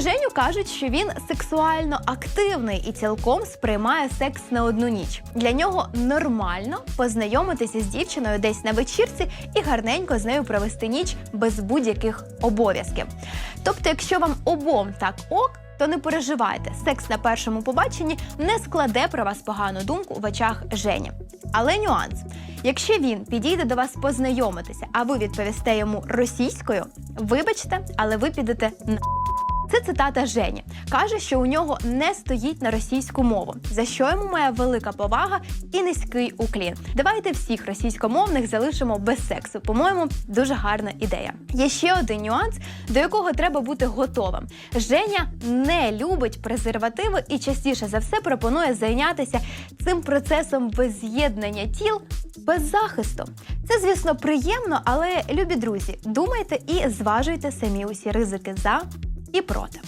Женю кажуть, що він сексуально активний і цілком сприймає секс на одну ніч. Для нього нормально познайомитися з дівчиною десь на вечірці і гарненько з нею провести ніч без будь-яких обов'язків. Тобто, якщо вам обом так ок. То не переживайте, секс на першому побаченні не складе про вас погану думку в очах Жені. Але нюанс: якщо він підійде до вас познайомитися, а ви відповісте йому російською, вибачте, але ви підете на. Це цитата Жені. Каже, що у нього не стоїть на російську мову, за що йому має велика повага і низький уклін. Давайте всіх російськомовних залишимо без сексу. По-моєму, дуже гарна ідея. Є ще один нюанс, до якого треба бути готовим. Женя не любить презервативи і частіше за все пропонує зайнятися цим процесом безз'єднання тіл без захисту. Це, звісно, приємно, але любі друзі, думайте і зважуйте самі усі ризики за і проти.